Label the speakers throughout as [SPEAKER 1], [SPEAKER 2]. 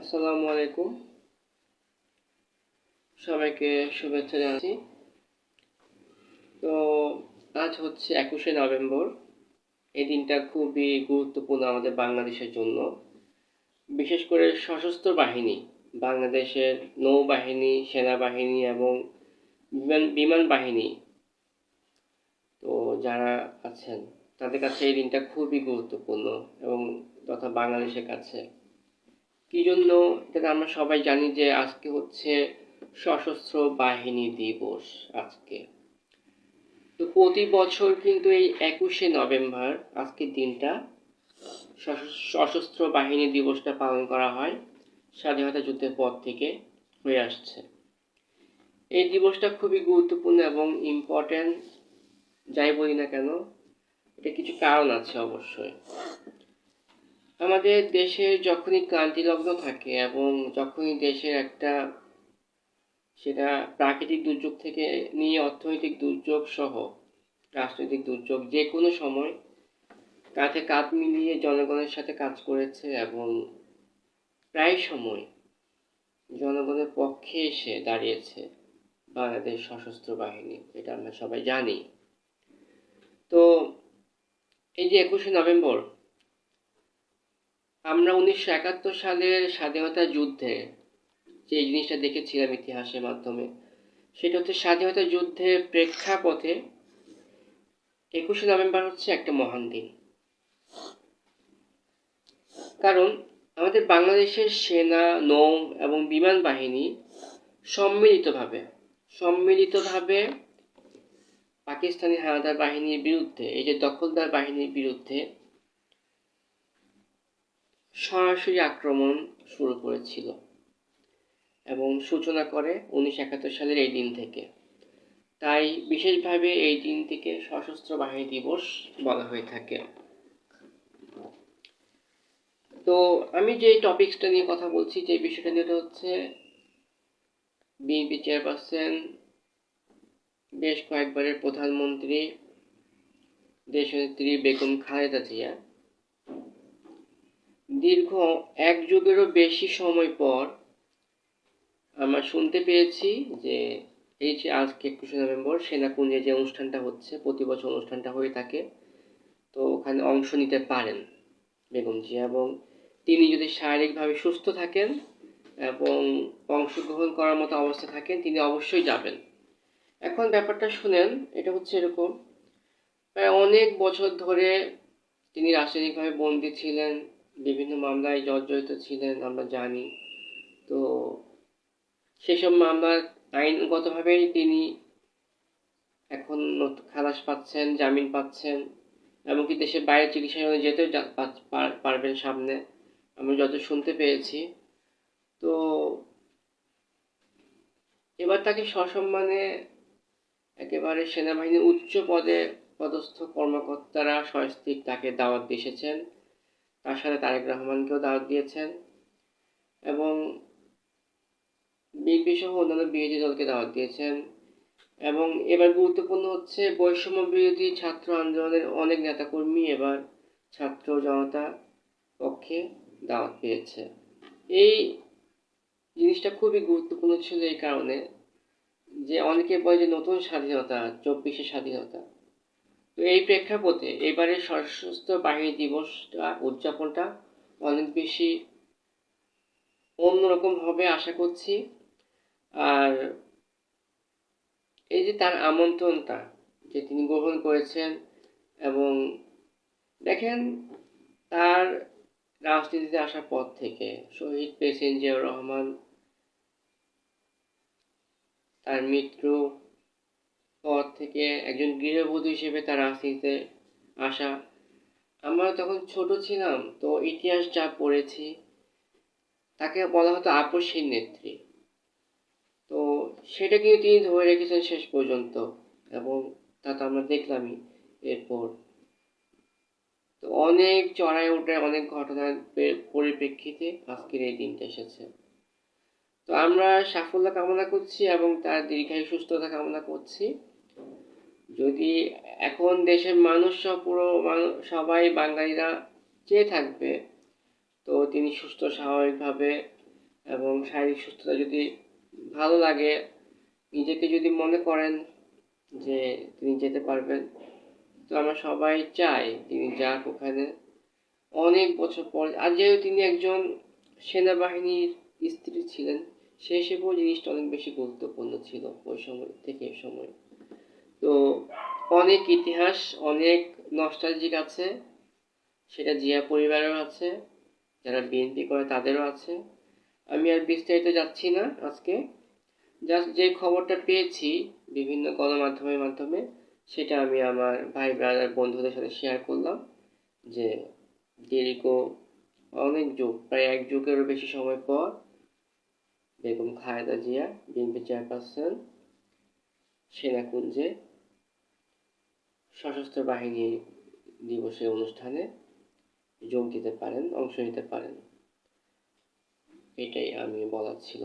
[SPEAKER 1] আসসালামু আলাইকুম। সবাইকে শুভেচ্ছা জানাচ্ছি। তো আজ হচ্ছে একুশে নভেম্বর। এই দিনটা খুবই গুরুত্বপূর্ণ আমাদের বাংলাদেশের জন্য। বিশেষ করে সশস্ত্র বাহিনী, বাংলাদেশের নৌবাহিনী, সেনাবাহিনী এবং বিমান বিমান বাহিনী। তো যারা আছেন, তাদের কাছে এই দিনটা খুবই গুরুত্বপূর্ণ এবং তথা বাংলাদেশের কাছে। কি জন্য এটা আমরা সবাই জানি যে আজকে হচ্ছে সশস্ত্র বাহিনী দিবস আজকে। তো প্রতি বছর কিন্তু এই একুশে নভেম্বর আজকের দিনটা সশস্ত্র বাহিনী দিবসটা পালন করা হয়, স্বাধীনতা যুদ্ধের পর থেকে হয়ে আসছে। এই দিবসটা খুবই গুরুত্বপূর্ণ এবং ইম্পর্ট্যান্ট যাই বলি না কেন, এটা কিছু কারণ আছে অবশ্যই। আমাদের দেশে যখনই ক্রান্তিলগ্ন থাকে এবং যখনই দেশের একটা সেটা প্রাকৃতিক দুর্যোগ থেকে নিয়ে অর্থনৈতিক দুর্যোগ সহ রাজনৈতিক দুর্যোগ যে কোনো সময় কাঁধে কাঁধ মিলিয়ে জনগণের সাথে কাজ করেছে এবং প্রায় সময় জনগণের পক্ষে এসে দাঁড়িয়েছে বাংলাদেশ সশস্ত্র বাহিনী, এটা আমরা সবাই জানি। তো এই যে একুশে নভেম্বর আমরা উনিশশো একাত্তর সালের স্বাধীনতা যুদ্ধে যে জিনিসটা দেখেছিলাম ইতিহাসের মাধ্যমে, সেটা হচ্ছে স্বাধীনতা যুদ্ধের প্রেক্ষাপথে একুশে নভেম্বর হচ্ছে একটা মহান দিন। কারণ আমাদের বাংলাদেশের সেনা, নৌ এবং বিমান বাহিনী সম্মিলিতভাবে সম্মিলিতভাবে পাকিস্তানি হানাদার বাহিনীর বিরুদ্ধে, এই যে দখলদার বাহিনীর বিরুদ্ধে সরাসরি আক্রমণ শুরু করেছিল এবং সূচনা করে উনিশশো একাত্তর সালের এই দিন থেকে। তাই বিশেষভাবে এই দিন থেকে সশস্ত্র বাহিনী দিবস বলা হয়ে থাকে। তো আমি যে টপিক্সটা নিয়ে কথা বলছি, যে বিষয়টা নিয়ে হচ্ছে বিএনপি চেয়ারপারসন, বেশ কয়েকবারের প্রধানমন্ত্রী, দেশনেত্রী বেগম খালেদা জিয়া দীর্ঘ এক যুগেরও বেশি সময় পর আমরা শুনতে পেয়েছি যে এই যে আজকে একুশে নভেম্বর সেনাকুঞ্জে যে অনুষ্ঠানটা হচ্ছে, প্রতি বছর অনুষ্ঠানটা হয়ে থাকে, তো ওখানে অংশ নিতে পারেন বেগম জিয়া এবং তিনি যদি শারীরিকভাবে সুস্থ থাকেন এবং অংশগ্রহণ করার মতো অবস্থা থাকেন, তিনি অবশ্যই যাবেন। এখন ব্যাপারটা শুনেন, এটা হচ্ছে এরকম, প্রায় অনেক বছর ধরে তিনি রাসায়নিকভাবে বন্দী ছিলেন বিভিন্ন মামলায় জর্জরিত ছিলেন, আমরা জানি। তো সেসব মামলার আইনগতভাবেই তিনি এখন খালাস পাচ্ছেন, জামিন পাচ্ছেন, এমনকি দেশের বাইরে চিকিৎসা জন্য যেতেও পারবেন সামনে। আমি যত শুনতে পেয়েছি। তো এবার তাকে সসম্মানে একেবারে সেনাবাহিনীর উচ্চ পদে পদস্থ কর্মকর্তারা সস্ত্রীক তাকে দাওয়াত দিয়েছেন। তার সাথে তারেক রহমানকেও দাওয়াত দিয়েছেন এবং বিএনপি সহ অন্যান্য বিরোধী দলকে দাওয়াত দিয়েছেন। এবং এবার গুরুত্বপূর্ণ হচ্ছে বৈষম্য বিরোধী ছাত্র আন্দোলনের অনেক নেতাকর্মী এবার ছাত্র জনতা পক্ষে দাওয়াত পেয়েছে। এই জিনিসটা খুবই গুরুত্বপূর্ণ ছিল এই কারণে যে অনেকে বলে যে নতুন স্বাধীনতা চব্বিশে স্বাধীনতা এই প্রেক্ষাপটে এবারে সশস্ত্র বাহিনী দিবসটা, উদযাপনটা অনেক বেশি অন্যরকম হবে আশা করছি। আর এই যে তার আমন্ত্রণটা যে তিনি গ্রহণ করেছেন এবং দেখেন তার রাজনীতিতে আসার পর থেকে শহীদ প্রেসিডেন্ট জিয়াউর রহমান, তার মৃত্যু পর থেকে একজন গৃহবধূ হিসেবে তার রাজনীতিতে আসা। আমরা তখন ছোট ছিলাম, তো ইতিহাস যা পড়েছি, তাকে বলা হতো আপসীর নেত্রী। তো সেটা কিন্তু তিনি ধরে রেখেছেন শেষ পর্যন্ত, এবং তা তো আমরা দেখলামই এরপর। তো অনেক চড়াই ওঠে অনেক ঘটনার পরিপ্রেক্ষিতে আজকের এই দিনটা এসেছে। তো আমরা সাফল্য কামনা করছি এবং তার দীর্ঘায়ু সুস্থতা কামনা করছি। যদি এখন দেশের মানুষ পুরো সবাই বাঙালিরা চেয়ে থাকবে, তো তিনি সুস্থ, স্বাভাবিকভাবে এবং শারীরিক সুস্থতা যদি ভালো লাগে, নিজেকে যদি মনে করেন যে তিনি যেতে পারবেন, তো আমরা সবাই চাই তিনি যাক ওখানে। অনেক বছর পর, আর যেহেতু তিনি একজন সেনাবাহিনীর স্ত্রী ছিলেন, সে হিসেবেও জিনিসটা অনেক বেশি গুরুত্বপূর্ণ ছিল ওই সময় থেকে সময়। অনেক ইতিহাস, অনেক নস্টালজিক আছে, সেটা জিয়া পরিবারেরও আছে, যারা বিএনপি করে তাদেরও আছে। আমি আর বিস্তারিত যাচ্ছি না আজকে। জাস্ট যে খবরটা পেয়েছি বিভিন্ন গণমাধ্যমের মাধ্যমে, সেটা আমি আমার ভাই ব্রাদার বন্ধুদের সাথে শেয়ার করলাম যে দীর্ঘ অনেক যুগ, প্রায় এক যুগেরও বেশি সময় পর বেগম খালেদা জিয়া, বিএনপি চেয়ারপারসন সেনাকুঞ্জে সশস্ত্র বাহিনী দিবসের অনুষ্ঠানে যোগ দিতে পারেন, অংশ নিতে পারেন। এটাই আমি বলার ছিল।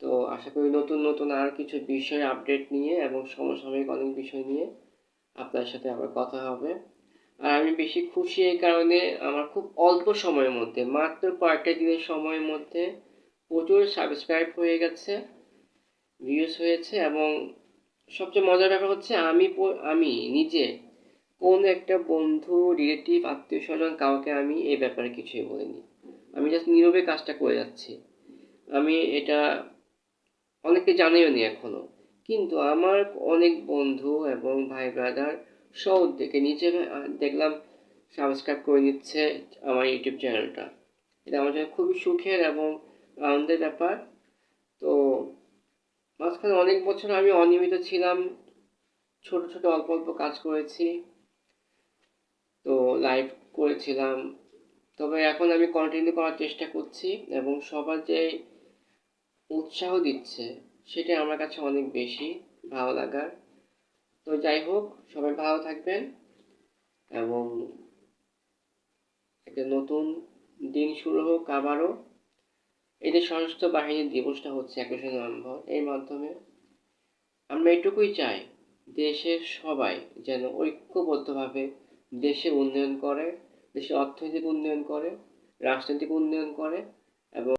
[SPEAKER 1] তো আশা করি নতুন নতুন আর কিছু বিষয় আপডেট নিয়ে এবং সমসাময়িক অনেক বিষয় নিয়ে আপনার সাথে আবার কথা হবে। আর আমি বেশি খুশি এই কারণে আমার খুব অল্প সময়ের মধ্যে, মাত্র কয়েকটা দিনের সময়ের মধ্যে প্রচুর সাবস্ক্রাইব হয়ে গেছে ভিউজ হয়েছে এবং সবচেয়ে মজার ব্যাপার হচ্ছে আমি আমি নিজে কোন একটা বন্ধু রিলেটিভ আত্মীয় স্বজন কাউকে আমি এই ব্যাপারে কিছুই বলিনি। আমি জাস্ট নীরবে কাজটা করে যাচ্ছি। আমি এটা অনেকে জানেও নি এখনও। কিন্তু আমার অনেক বন্ধু এবং ভাই ব্রাদার সব উদ্যোগে নিজে দেখলাম সাবস্ক্রাইব করে নিচ্ছে আমার ইউটিউব চ্যানেলটা এটা আমার জন্য খুবই সুখের এবং আনন্দের ব্যাপার। মাঝখানে অনেক বছর আমি অনিয়মিত ছিলাম, ছোট ছোট অল্প অল্প কাজ করেছি, তো লাইভ করেছিলাম। তবে এখন আমি কন্টিনিউ করার চেষ্টা করছি এবং সবার যে উৎসাহ দিচ্ছে সেটা আমার কাছে অনেক বেশি ভালো লাগার। তো যাই হোক, সবাই ভালো থাকবেন এবং একটা নতুন দিন শুরু হোক আবারও। এই যে সশস্ত্র বাহিনীর দিবসটা হচ্ছে একুশে নভেম্বর। এর মাধ্যমে আমরা এটুকুই চাই, দেশের সবাই যেন ঐক্যবদ্ধভাবে দেশের উন্নয়ন করে দেশে অর্থনৈতিক উন্নয়ন করে, রাজনৈতিক উন্নয়ন করে এবং